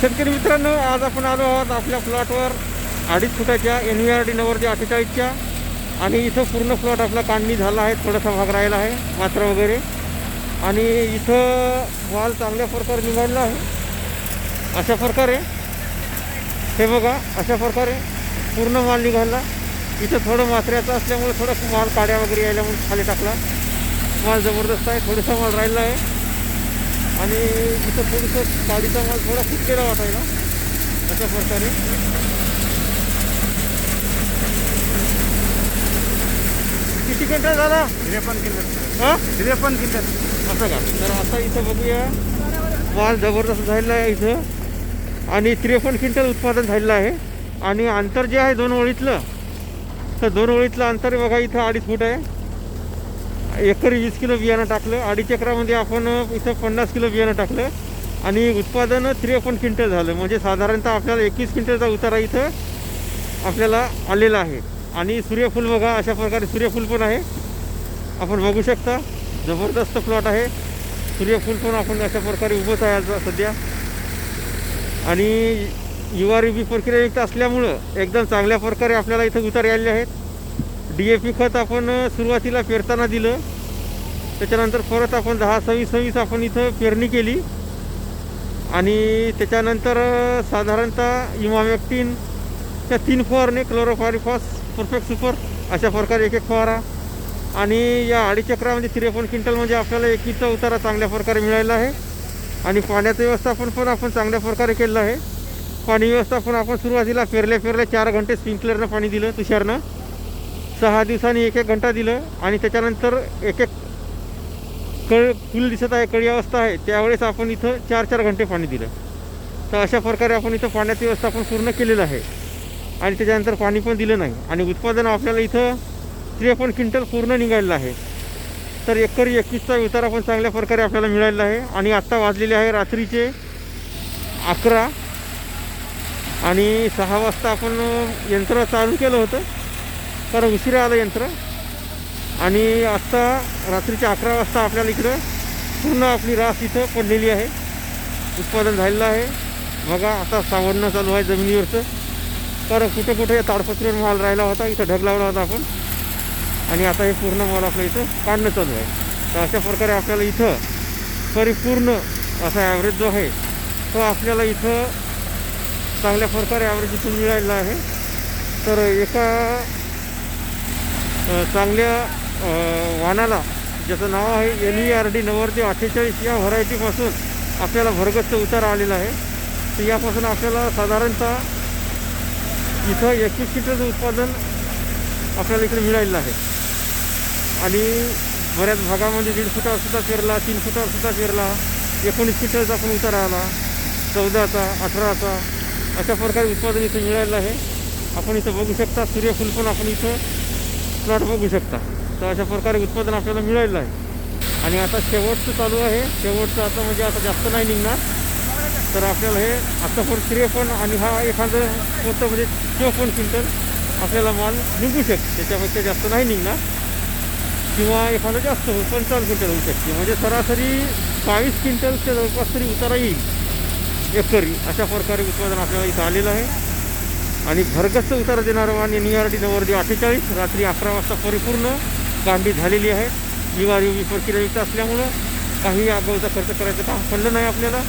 शेतकरी मित्रांनो आज आपण आलो आहोत आपल्या प्लॉटवर. अडीच फुटाच्या एन व्ही आर डी नव्वदच्या अठ्ठेचाळीसच्या. आणि इथं पूर्ण प्लॉट आपला काढणी झाला आहे थोडासा भाग राहिला आहे मात्रा वगैरे. आणि इथं माल चांगल्या प्रकारे निघालेला आहे. अशा प्रकारे. हे बघा अशा प्रकारे पूर्ण माल निघाला. इथं थोडं मात्र्याचं असल्यामुळे थोडंसं माल काड्या वगैरे यायला म्हणून खाली टाकला. माल जबरदस्त आहे थोडासा माल राहिला आहे. आणि इथं थोडंसं गाडीचा माल थोडा फुटलेला वाटायला अशा प्रकारे किती क्विंटल झाला त्रेपन्न किलो हां? त्रेपन्न किलो असं का? तर आता इथं बघूया. माल जबरदस्त झालेला आहे इथं. आणि त्रेपन्न क्विंटल उत्पादन झालेलं आहे. आणि अंतर जे आहे दोन ओळीतलं तर दोन ओळीतलं अंतर बघा इथं अडीच फूट आहे. एकरी वीस किलो बियाणं टाकलं. अडीच एकरामध्ये आपण इथं पन्नास किलो बियाणं टाकलं. आणि उत्पादन त्रेपन्न क्विंटल झालं. म्हणजे साधारणतः आपल्याला एकवीस क्विंटलचा उतारा इथं आपल्याला आलेला आहे. आणि सूर्यफूल बघा अशा प्रकारे सूर्यफूल पण आहे. आपण बघू शकता जबरदस्त प्लॉट आहे. सूर्यफूल पण आपण अशा प्रकारे उभंच आहे आज सध्या. आणि युवारी बी प्रक्रियायुक्त असल्यामुळं एकदम चांगल्या प्रकारे आपल्याला इथं उतार आलेले आहेत. डी ए पी खत आपण सुरुवातीला पेरताना दिलं. त्याच्यानंतर परत आपण दहा सव्वीस सव्वीस आपण इथं पेरणी केली. आणि त्याच्यानंतर साधारणतः इमामॅक्टिन त्या तीन फवारणे क्लोरोफारिफॉस परफेक्ट सुपर अशा प्रकारे एक एक फवारा. आणि या अडीचक्रामध्ये त्रेपन्न क्विंटल म्हणजे आपल्याला एकीचा उतारा चांगल्या प्रकारे मिळाला आहे. आणि पाण्याचं व्यवस्थापन पण आपण चांगल्या प्रकारे केलेलं आहे. पाणी व्यवस्थापन आपण सुरुवातीला पेरल्या पेरल्या चार घंटे स्प्रिंकलरनं पाणी दिलं तुषारनं. सहा दिवसांनी एक एक घंटा दिलं आणि त्याच्यानंतर एक एक कळ फुल दिसत आहे कळी अवस्था आहे. त्यावेळेस आपण इथं चार चार घंटे पाणी दिलं. तर अशा प्रकारे आपण इथं पाण्याचं व्यवस्थापन पूर्ण केलेलं आहे. आणि त्याच्यानंतर पाणी पण दिलं नाही. आणि उत्पादन आपल्याला इथं त्रेपन्न क्विंटल पूर्ण निघालेलं आहे. तर एकरी एकवीसचा उतारा पण चांगल्या प्रकारे आपल्याला मिळालेला आहे. आणि आत्ता वाजलेले आहे रात्रीचे अकरा. आणि सहा वाजता आपण यंत्र चालू केलं होतं. कारण उशिरा आलं यंत्र. आणि आत्ता रात्रीच्या अकरा वाजता आपल्याला इकडं पूर्ण आपली रास इथं पडलेली आहे. उत्पादन झालेलं आहे. बघा आता सावरणं चालू आहे जमिनीवरचं. कारण कुठे कुठे ताडपत्रीवर माल राहिला होता इथं ढग लावला होता आपण. आणि आता हे पूर्ण माल आपलं इथं काढणं चालू आहे. तर अशा प्रकारे आपल्याला इथं परिपूर्ण असा ॲव्हरेज जो आहे तो आपल्याला इथं चांगल्या प्रकारे ॲव्हरेज इथून मिळालेला आहे. तर एका चांगल्या वाहनाला ज्याचं नाव आहे एन ई आर डी नव्वद ते अठ्ठेचाळीस या व्हरायटीपासून आपल्याला भरगच्च उतार आलेला आहे. तर यापासून आपल्याला साधारणतः इथं एकवीस सीटरचं उत्पादन आपल्याला इकडे मिळालेलं आहे. आणि बऱ्याच भागामध्ये दीड फुटावरसुद्धा पेरला तीन फुटावरसुद्धा पेरला एकोणीस सीटरचा पण उतार आला चौदाचा अठराचा अशा प्रकारे उत्पादन इथं मिळालेलं आहे. आपण इथं बघू शकता सूर्यफूल पण आपण इथं प्लॉट बघू शकता. तर अशा प्रकारे उत्पादन आपल्याला मिळालेलं आहे. आणि आता शेवटचं चालू आहे. शेवटचं आता म्हणजे आता जास्त नाही निघणार. तर आपल्याला हे आता पण त्रेपन्न आणि हा एखादं मोठं म्हणजे चौपन्न क्विंटल आपल्याला माल निघू शकते. त्याच्यापेक्षा जास्त नाही निघणार. किंवा एखादं जास्त होईल पंचावन्न क्विंटल होऊ शकते. म्हणजे सरासरी बावीस क्विंटलच्या जवळपास तरी उतारा येईल. एकरी. अशा प्रकारे उत्पादन आपल्याला इथं आलेलं आहे. आणि भरगस्त उतार देणारं आणि एन नवरदेव अठ्ठेचाळीस रात्री अकरा वाजता परिपूर्ण कांडी झालेली आहे निवारी युवी प्रक्रियायुक्त असल्यामुळं काही आगाऊचा खर्च करायचं काम पडलं नाही आपल्याला.